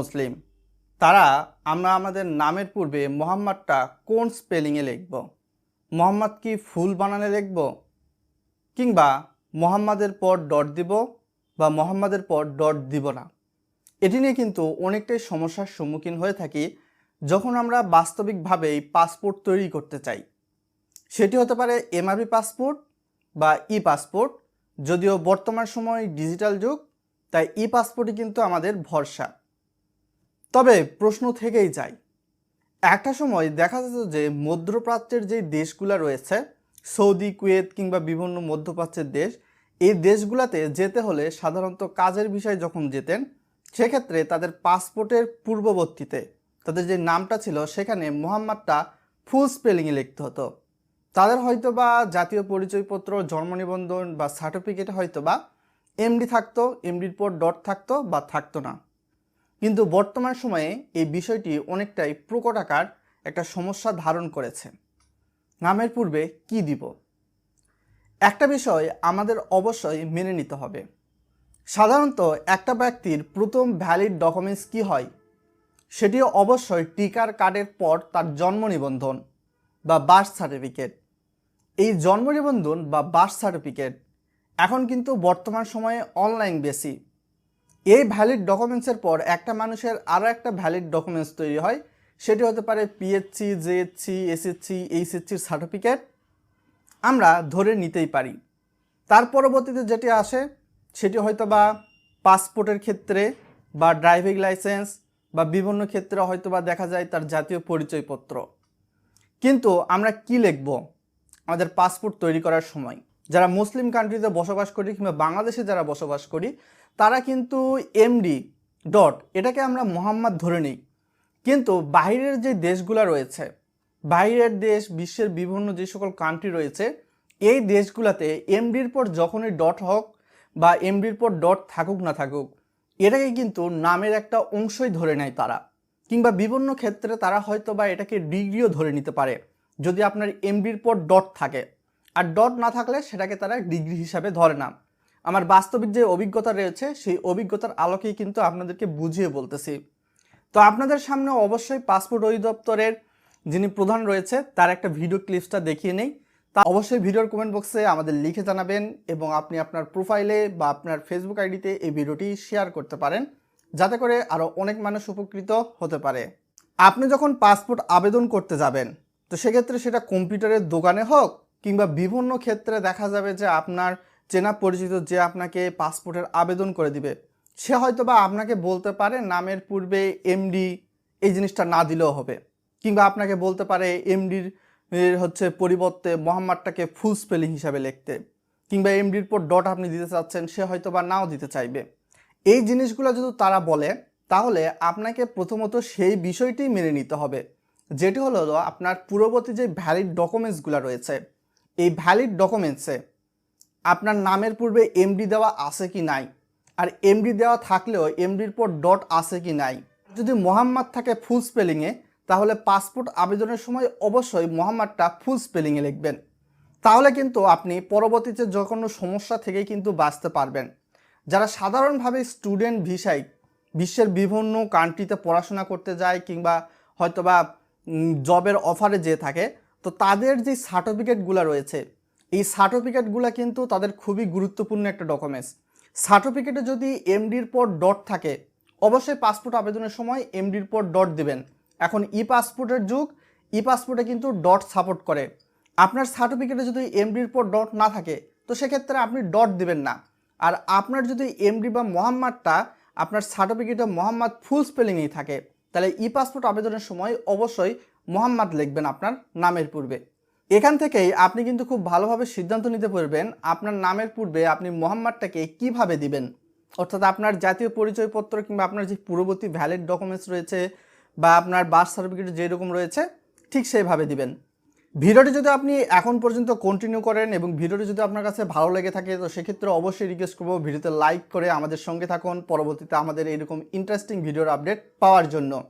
মুসলিম, তারা আমরা আমাদের নামের পূর্বে মোহাম্মদটা কোন স্পেলিংয়ে লিখব? মোহাম্মদ কি ফুল বানানে লিখব? কিংবা মোহাম্মদের পর ডট দিব বা মোহাম্মদের পর ডট দিব না? এটি নিয়ে কিন্তু অনেকটাই সমস্যার সম্মুখীন হয়ে থাকি যখন আমরা বাস্তবিকভাবেই পাসপোর্ট তৈরি করতে চাই। সেটি হতে পারে এমআরপি পাসপোর্ট বা ই পাসপোর্ট যদিও বর্তমান সময় ডিজিটাল যুগ, তাই ই পাসপোর্টই কিন্তু আমাদের ভরসা। তবে প্রশ্ন থেকেই যায়। একটা সময় দেখা যেত যে মধ্যপ্রাচ্যের যে দেশগুলো রয়েছে, সৌদি, কুয়েত কিংবা বিভিন্ন মধ্যপ্রাচ্যের দেশ, এই দেশগুলোতে যেতে হলে সাধারণত কাজের বিষয়ে যখন যেতেন, সেক্ষেত্রে তাদের পাসপোর্টের পূর্ববর্তীতে তাদের যে নামটা ছিল, সেখানে মোহাম্মদটা ফুল স্পেলিংয়ে লিখতে হতো। তাদের হয়তো বা জাতীয় পরিচয়পত্র, জন্ম নিবন্ধন বা সার্টিফিকেট হয়তো বা এমডি থাকতো এমডির পর ডট থাকতো বা থাকতো না। কিন্তু বর্তমান সময়ে এই বিষয়টি অনেকটাই প্রকট আকার একটা সমস্যা ধারণ করেছে। নামের পূর্বে কি দিব? একটা বিষয় আমাদের অবশ্যই মেনে নিতে হবে। সাধারণত একটা ব্যক্তির প্রথম ভ্যালিড ডকুমেন্টস কি হয়? সেটিও অবশ্যই টিকার কার্ডের পর তার জন্ম নিবন্ধন বা বার্থ সার্টিফিকেট এই জন্ম নিবন্ধন বা বার্থ সার্টিফিকেট এখন কিন্তু বর্তমান সময়ে অনলাইন বেশি এই ভ্যালিড ডকুমেন্টসের পর একটা মানুষের আরও একটা ভ্যালিড ডকুমেন্টস তৈরি হয়। সেটি হতে পারে পিএইচসি জেএইচসি এসএসসি এইচএসসির সার্টিফিকেট আমরা ধরে নিতেই পারি। তার পরবর্তীতে যেটি আসে, সেটি হয়তো বা পাসপোর্টের ক্ষেত্রে বা ড্রাইভিং লাইসেন্স বা বিভিন্ন ক্ষেত্রে হয়তো বা দেখা যায় তার জাতীয় পরিচয়পত্র। কিন্তু আমরা কি লিখব? আমাদের পাসপোর্ট তৈরি করার সময়। যারা মুসলিম কান্ট্রিতে বসবাস করি কিংবা বাংলাদেশে যারা বসবাস করি, তারা কিন্তু এমডি ডট এটাকে আমরা মোহাম্মদ ধরে নিই। কিন্তু বাইরের যে দেশগুলো রয়েছে বাইরের দেশ, বিশ্বের বিভিন্ন যে সকল কান্ট্রি রয়েছে, এই দেশগুলোতে এমডির পর যখনই ডট হোক বা এমডির পর ডট থাকুক না থাকুক, এটাকে কিন্তু নামের একটা অংশই ধরে নেয় তারা। কিংবা বিভিন্ন ক্ষেত্রে তারা হয়তো বা এটাকে ডিগ্রিও ধরে নিতে পারে, যদি আপনার এমডির পর ডট থাকে। আর ডট না থাকলে সেটাকে তারা ডিগ্রি হিসাবে ধরে না। আমার বাস্তবিক যে অভিজ্ঞতা রয়েছে, সেই অভিজ্ঞতার আলোকেই কিন্তু আপনাদেরকে বুঝিয়ে বলতেছি। তো আপনাদের সামনে অবশ্যই পাসপোর্ট অধিদপ্তরের যিনি প্রধান রয়েছে, তার একটা ভিডিও ক্লিপসটা দেখিয়ে নেই। তা অবশ্যই ভিডিওর কমেন্ট বক্সে আমাদের লিখে জানাবেন এবং আপনি আপনার প্রোফাইলে বা আপনার ফেসবুক আইডিতে এই ভিডিওটি শেয়ার করতে পারেন, যাতে করে আরও অনেক মানুষ উপকৃত হতে পারে। আপনি যখন পাসপোর্ট আবেদন করতে যাবেন, তো সেক্ষেত্রে সেটা কম্পিউটারের দোকানে হোক কিংবা বিভিন্ন ক্ষেত্রে দেখা যাবে যে আপনার চেনা পরিচিত যে আপনাকে পাসপোর্টের আবেদন করে দিবে, সে হয়তো বা আপনাকে বলতে পারে নামের পূর্বে এমডি এই জিনিসটা না দিলেও হবে। কিংবা আপনাকে বলতে পারে এমডির হচ্ছে পরিবর্তে মোহাম্মদটাকে ফুল স্পেলিং হিসাবে লিখতে। কিংবা এমডির পর ডট আপনি দিতে চাচ্ছেন, সে হয়তো বা নাও দিতে চাইবে। এই জিনিসগুলো যদি তারা বলে, তাহলে আপনাকে প্রথমত সেই বিষয়টি মেনে নিতে হবে, যেটি হলো আপনার পূর্ববর্তী যে ভ্যালিড ডকুমেন্টসগুলো রয়েছে এই ভ্যালিড ডকুমেন্টসে আপনার নামের পূর্বে এমডি দেওয়া আছে কি নাই? আর এমডি দেওয়া থাকলেও এমডির পর ডট আছে কি নাই? যদি মোহাম্মদ থাকে ফুল স্পেলিংয়ে তাহলে পাসপোর্ট আবেদনের সময় অবশ্যই মোহাম্মদটা ফুল স্পেলিংয়ে লিখবেন। তাহলে কিন্তু আপনি পরবর্তীতে যে কোনো সমস্যা থেকেই কিন্তু বাঁচতে পারবেন। যারা সাধারণভাবে স্টুডেন্ট ভিসায় বিশ্বের বিভিন্ন কান্ট্রিতে পড়াশোনা করতে যায় কিংবা হয়তোবা জবের অফারে যেয়ে থাকে তো তাদের যে সার্টিফিকেটগুলো রয়েছে, এই সার্টিফিকেটগুলো কিন্তু তাদের খুবই গুরুত্বপূর্ণ একটা ডকুমেন্টস সার্টিফিকেটে যদি এমডির পর ডট থাকে, অবশ্যই পাসপোর্ট আবেদনের সময় এমডির পর ডট দেবেন। এখন ই পাসপোর্টের যুগ ই পাসপোর্টে কিন্তু ডট সাপোর্ট করে। আপনার সার্টিফিকেটে যদি এমডির পর ডট না থাকে, তো সেক্ষেত্রে আপনি ডট দিবেন না। আর আপনার যদি এমডি বা মোহাম্মদটা আপনার সার্টিফিকেটে মোহাম্মদ ফুল স্পেলিংয়েই থাকে, তাহলে ই পাসপোর্ট আবেদনের সময় অবশ্যই মোহাম্মদ লিখবেন আপনার নামের পূর্বে। এখান থেকেই আপনি কিন্তু খুব ভালোভাবে সিদ্ধান্ত নিতে পারবেন আপনার নামের পূর্বে আপনি মোহাম্মদটাকে কীভাবে দিবেন। অর্থাৎ আপনার জাতীয় পরিচয়পত্র কিংবা আপনার যে পূর্ববর্তী ভ্যালিড ডকুমেন্টস রয়েছে বা আপনার বার্থ সার্টিফিকেট যেরকম রয়েছে, ঠিক সেইভাবে দিবেন। ভিডিওটি যদি আপনি এখন পর্যন্ত কন্টিনিউ করেন এবং ভিডিওটি যদি আপনার কাছে ভালো লেগে থাকে, তো সেক্ষেত্রে অবশ্যই রিকোয়েস্ট করব ভিডিওতে লাইক করে আমাদের সঙ্গে থাকুন। পরবর্তীতে আমাদের এরকম ইন্টারেস্টিং ভিডিওর আপডেট পাওয়ার জন্য।